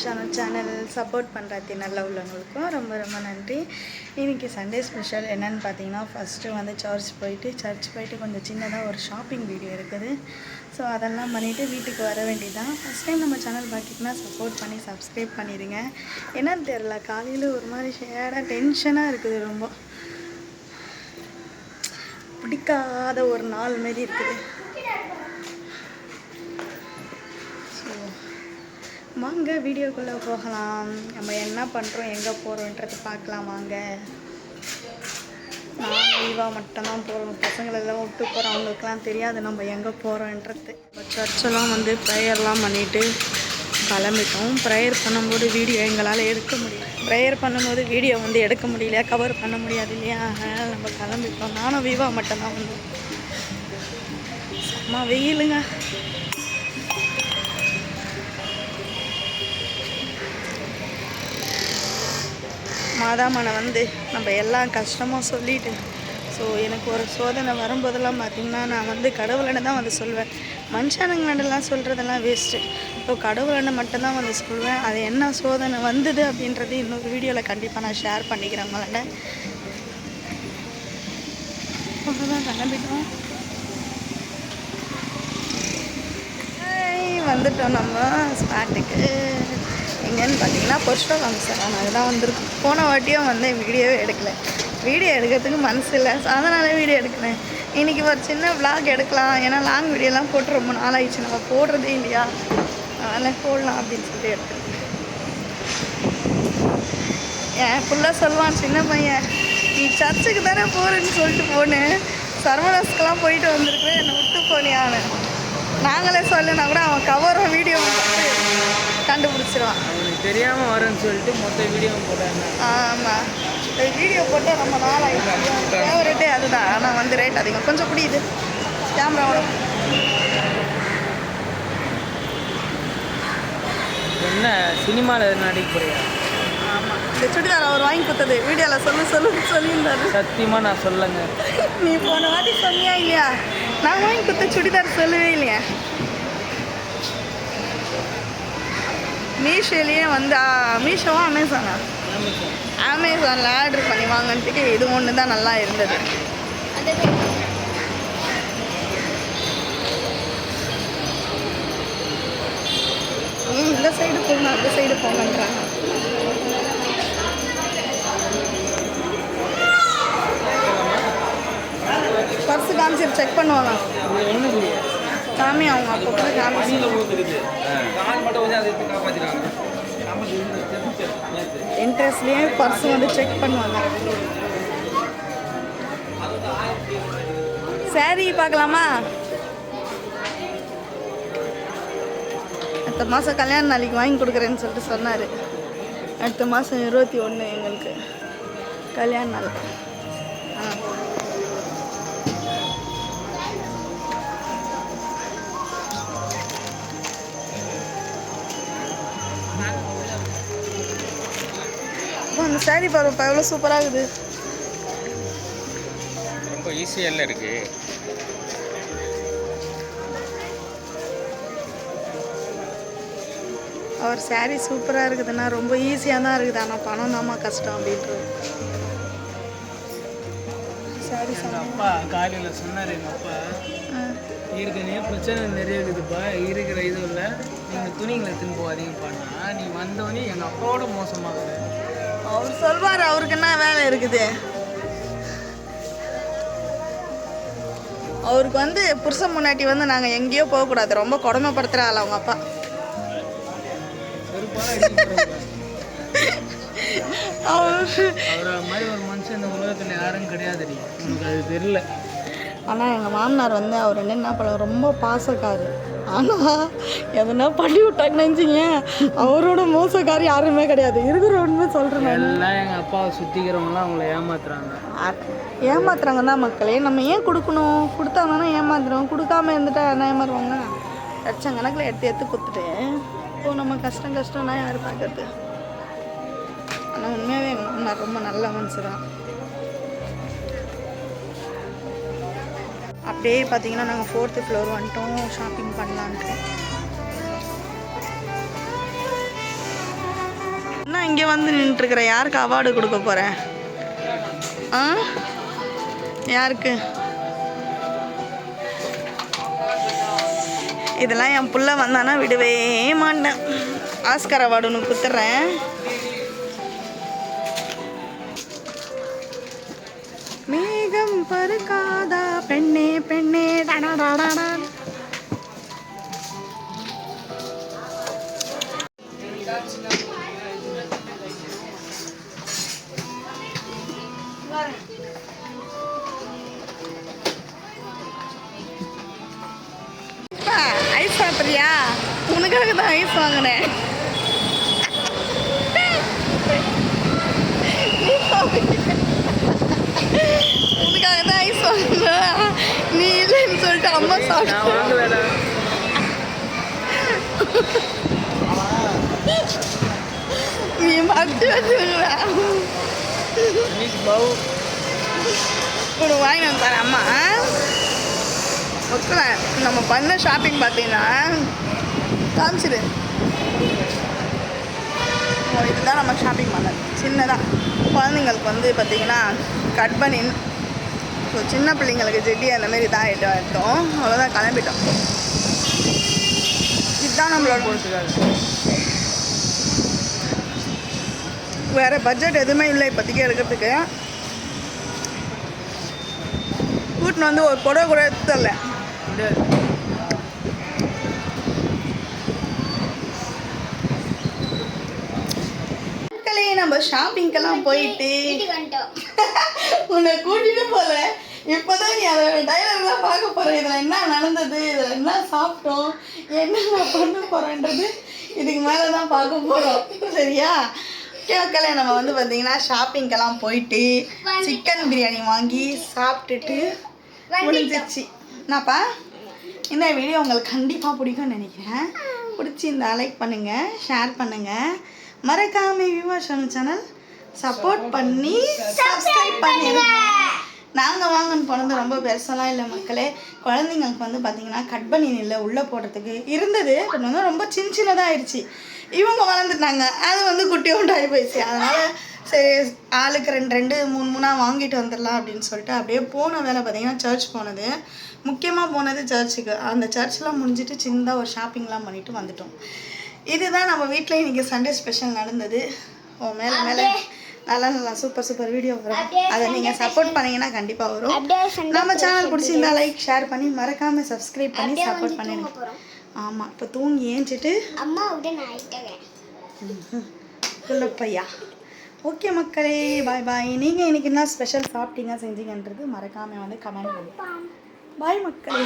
Shanu channel support பண்ணுறது நல்ல உள்ளவங்களுக்கும் ரொம்ப ரொம்ப நன்றி. இன்றைக்கி சண்டே ஸ்பெஷல் என்னன்னு பார்த்தீங்கன்னா ஃபஸ்ட்டு வந்து சர்ச் போயிட்டு சர்ச் போயிட்டு கொஞ்சம் சின்னதாக ஒரு ஷாப்பிங் வீடியோ இருக்குது. ஸோ அதெல்லாம் பண்ணிவிட்டு வீட்டுக்கு வர வேண்டியதான் ஃபஸ்ட் டைம் நம்ம சேனல் பார்த்திங்கன்னா சப்போர்ட் பண்ணி சப்ஸ்கிரைப் பண்ணிடுங்க. என்னன்னு தெரில காலையில் ஒரு மாதிரி ஷேடாக டென்ஷனாக இருக்குது ரொம்ப. பிடிக்காத ஒரு நாள் மாரி இருக்குது. வாங்க வீடியோக்குள்ளே போகலாம். நம்ம என்ன பண்ணுறோம் எங்கே போகிறோன்றது பார்க்கலாம் வாங்க. நான் லீவாக மட்டும்தான் போகிறோம் பசங்களெல்லாம் விட்டு போகிறோம் அவங்களுக்குலாம் தெரியாது நம்ம எங்கே போகிறோன்றது சர்ச்செல்லாம் வந்து ப்ரேயர்லாம் பண்ணிவிட்டு கிளம்பிட்டோம். ப்ரேயர் பண்ணும்போது வீடியோ எங்களால் எடுக்க முடியல. ப்ரேயர் பண்ணும்போது வீடியோ வந்து எடுக்க முடியல கவர் பண்ண முடியாது இல்லையா? அதனால் நம்ம கிளம்பிட்டோம். நானும் விவா மட்டும்தான் வந்து செம்ம வெயிலுங்க. மாதாமனை வந்து நம்ம எல்லா கஷ்டமும் சொல்லிட்டு ஸோ எனக்கு ஒரு சோதனை வரும்போதெல்லாம் பார்த்திங்கன்னா நான் வந்து கடவுளனை தான் வந்து சொல்வேன். மனுஷனுங்களெல்லாம் சொல்கிறதெல்லாம் வேஸ்ட்டு ஸோ கடவுளனை மட்டும்தான் வந்து சொல்வேன். அது என்ன சோதனை வந்தது அப்படின்றது இன்னொரு வீடியோவில் கண்டிப்பாக நான் ஷேர் பண்ணிக்கிறேன் உங்கள்கிட்ட அவ்வளோதான் கிளம்பிட்டோம். வந்துட்டோம் நம்ம ஸ்பாட்டுக்கு. எங்கன்னு பார்த்தீங்கன்னா புஷ்பகம் சார் அதுதான் வந்திருக்கும் போன வாட்டியும் வந்து வீடியோவே எடுக்கல. வீடியோ எடுக்கிறதுக்கு மனசு இல்லை. ஸோ அதனால வீடியோ எடுக்கிறேன் இன்றைக்கி ஒரு சின்ன விளாக் எடுக்கலாம். ஏன்னா லாங் வீடியோலாம் போட்டு ரொம்ப நாள் ஆயிடுச்சு நம்ம போடுறதே இல்லையா? அதனால் போடலாம் அப்படின்னு சொல்லிட்டு எடுத்துருக்கேன் ஏன் ஃபுல்லாக சொல்லுவான் சின்ன பையன் நீ சர்ச்சுக்கு தானே போகிறேன்னு சொல்லிட்டு போனேன். சர்வனஸ்க்கெலாம் போயிட்டு வந்திருக்கேன் என்னை விட்டு போனியான்னு. நாங்களே சொல்லனா கூட அவன் கவரும் வீடியோ கண்டுபிடிச்சிருவான். அவனுக்கு தெரியாமல் வரேன்னு சொல்லிட்டு மொத்த வீடியோவும் போட்டாங்க. ஆமாம் வீடியோ போட்டு ரொம்ப நாள் ஆகிடுச்சு ஃபேவரட்டே அதுதான். ஆனால் வந்து ரேட் அதிகம். கொஞ்சம் புரியுது. கேமராவோட என்ன? சினிமாவில் நடிக்க போறியா? ஆமாம் இந்த சுடிதார் அவர் வாங்கி கொடுத்தது. வீடியோவில் சொல்லு சொல்லுன்னு சொல்லியிருந்தாரு. சத்தியமாக நான் சொல்லங்க நீ போன வாட்டி சொன்னியா இல்லையா? நான் வாங்கி கொடுத்த சுடிதார் சொல்லவே இல்லையா. மீஷோலேயே வந்து மீஷோவும் மீஷோவா அமேசானா? அமேசானில் ஆர்டர் பண்ணி வாங்கினதுக்கு இது ஒன்று தான் நல்லா இருந்தது. இந்த சைடு போங்க அந்த சைடு போங்கன்றாங்க. பர்ஸ் காமிச்சு செக் பண்ணுவாங்க. சாமி அவங்க அப்போ கூட காமிச்சு இன்ட்ரெஸ்ட்லேயே பர்ஸ் வந்து செக் பண்ணுவாங்க. சாரி பார்க்கலாமா? அடுத்த மாதம் கல்யாண நாளைக்கு வாங்கி கொடுக்குறேன்னு சொல்லிட்டு சொன்னார். அடுத்த மாதம் இருபத்தி ஒன்று எங்களுக்கு கல்யாண நாள். ஆ. அந்த சாரி பாருப்பா எவ்வளோ சூப்பராக இருக்குது. ரொம்ப ஈஸியெல்லாம் இருக்கு. அவர் சாரி சூப்பராக இருக்குதுன்னா ரொம்ப ஈஸியாக தான் இருக்குது. ஆனால் பணம் தாம்மா கஷ்டம் அப்படின்றது. சாரி அப்பா காலையில் சொன்னார் எங்கள் அப்பா ஏற்கனவே பிரச்சனை நிறைய இருக்குதுப்பா இருக்கிற இதுவில் நீங்கள் துணிங்களை எடுத்துன்னு போகாதீங்கப்பாண்ணா நீ வந்தோடனே எங்கள் அப்பாவோட மோசமாகுது அவர் சொல்வார் அவருக்கு என்ன வேலை இருக்குது? அவருக்கு வந்து புருஷன் முன்னாடி வந்து நாங்கள் எங்கேயோ போகக்கூடாது. ரொம்ப கொடுமைப்படுத்துகிற ஆள் அவங்க அப்பா. ஆனால் எங்கள் மாமனார் வந்து அவர் என்ன பண்ண ரொம்ப பாசக்காரு. ஆனால் எதனா பண்ணி விட்டாங்கன்னு நினச்சிங்க அவரோட மோசக்காரி யாருமே கிடையாது. இருக்கிற உண்மை சொல்கிறேன் எல்லாம் எங்கள் அப்பாவை சுற்றிக்கிறவங்களாம் அவங்கள ஏமாத்துறாங்க. ஏமாத்துறாங்க தான் மக்களே. நம்ம ஏன் கொடுக்கணும்? கொடுத்தாங்கன்னா ஏமாத்துறோம் கொடுக்காம இருந்துட்டா என்ன ஏமாறுவாங்க? லட்சக்கணக்கில் எடுத்து எடுத்து கொடுத்துட்டு இப்போ நம்ம கஷ்டம் கஷ்டம்னா யார் பார்க்கறது? ஆனால் உண்மையாகவே எங்கள் மாமனார் ரொம்ப நல்ல மனசு தான். அப்படியே பார்த்தீங்கன்னா நாங்கள் ஃபோர்த்து ஃப்ளோர் வந்துட்டோம் ஷாப்பிங் பண்ணலான்ட்டு. இங்கே வந்து நின்றுட்டுருக்குற யாருக்கு அவார்டு கொடுக்க போகிறேன் ஆ? யாருக்கு? இதெல்லாம் என் புள்ள வந்தானா விடவே மாட்டேன். ஆஸ்கர் அவார்டு ஒன்று கொடுத்துட்றேன். பருக்காதா? பெண்ணே பெண்ணே ஐஸ் சாப்பிட்றியா? உனக்காக தான் ஐஸ் வாங்கினேன். நீ சாப்பிடு. உனக்காக தான் ஐஸ் வாங்கினேன் நீ இல்லைன்னு சொல்லிட்டு அம்மா நான் சாப்பிட்டு நீ மறைச்சு வச்சுருவ மிஸ் பவு. உனக்கு வாங்கி வந்து தரேன் அம்மா. ஒத்துல நம்ம பண்ண ஷாப்பிங் பார்த்தீங்கன்னா காமிச்சிடு இதுதான் நம்ம ஷாப்பிங் பண்ணது சின்னதாக குழந்தைங்களுக்கு வந்து பார்த்தீங்கன்னா கட் பனின் ஸோ சின்ன பிள்ளைங்களுக்கு ஜெட்டி அந்த மாதிரி தான் எடுத்து எடுத்தோம் அவ்வளோதான் கிளம்பிட்டோம். இதுதான் நம்மளோட போகிறதுக்காக வேறு பட்ஜெட் எதுவுமே இல்லை இப்போதைக்கு எடுக்கிறதுக்கு கூட்டின்னு வந்து ஒரு புடவை கூட எடுத்து தரல முடியாது மக்களே நம்ம ஷாப்பிங்க்கெல்லாம் போயிட்டு உன்னை கூட்டிட்டு போல. இப்போதான் நீ அதோட டைலர்லாம் பார்க்க போற. இதுல என்ன நடந்தது? இதுல என்ன சாப்பிட்டோம்? என்ன பண்ண போறோன்றது இதுக்கு மேலே தான் பார்க்க போறோம். சரியா? மக்களே நம்ம வந்து பார்த்தீங்கன்னா ஷாப்பிங்க்கெல்லாம் போயிட்டு சிக்கன் பிரியாணி வாங்கி சாப்பிட்டுட்டு முடிஞ்சிச்சு என்னப்பா? இந்த வீடியோ உங்களுக்கு கண்டிப்பாக பிடிக்கும்னு நினைக்கிறேன். பிடிச்சிருந்தா லைக் பண்ணுங்கள் ஷேர் பண்ணுங்கள் மறக்காம விவாஷன் சேனல் சப்போர்ட் பண்ணி சப்ஸ்கிரைப் பண்ணிடுங்க நாங்கள் வாங்கன்னு போனது ரொம்ப பெருசெல்லாம் இல்லை மக்களே. குழந்தைங்களுக்கு வந்து பார்த்தீங்கன்னா கட் பண்ணி இல்லை உள்ளே போடுறதுக்கு இருந்தது. பட் வந்து ரொம்ப சின்ன சின்னதாக ஆயிடுச்சு. இவங்க வளர்ந்துட்டாங்க. அது வந்து குட்டி உண்டாகி போயிடுச்சு. அதனால் சரி ஆளுக்கு ரெண்டு ரெண்டு மூணு மூணாக வாங்கிட்டு வந்துடலாம் அப்படின்னு சொல்லிட்டு அப்படியே போன வேலை பார்த்தீங்கன்னா சர்ச் போனது. முக்கியமாக போனது சர்ச்சுக்கு அந்த சர்ச்லாம் முடிஞ்சிட்டு சின்னதாக ஒரு ஷாப்பிங்லாம் பண்ணிட்டு வந்துட்டோம். இதுதான் நம்ம வீட்டில் இன்னைக்கு சண்டே ஸ்பெஷல் நடந்தது. ஓ மேலே மேலே நல்லா நல்லா சூப்பர் சூப்பர் வீடியோ வரும். அதை நீங்கள் சப்போர்ட் பண்ணீங்கன்னா கண்டிப்பாக வரும். நம்ம சேனல் பிடிச்சிருந்தா லைக் ஷேர் பண்ணி மறக்காமல் சப்ஸ்கிரைப் பண்ணி சப்போர்ட் பண்ணிடுங்க ஆமாம் இப்போ தூங்கி ஏஞ்சிட்டு அம்மா குள்ளப்பையா ஓகே மக்களே பாய் பாய் நீங்கள் இன்னைக்கு என்ன ஸ்பெஷல் சாப்பிட்டீங்க செஞ்சீங்கன்றது மறக்காமல் வந்து கமெண்ட் பண்ணுங்க. பாய் மக்களே.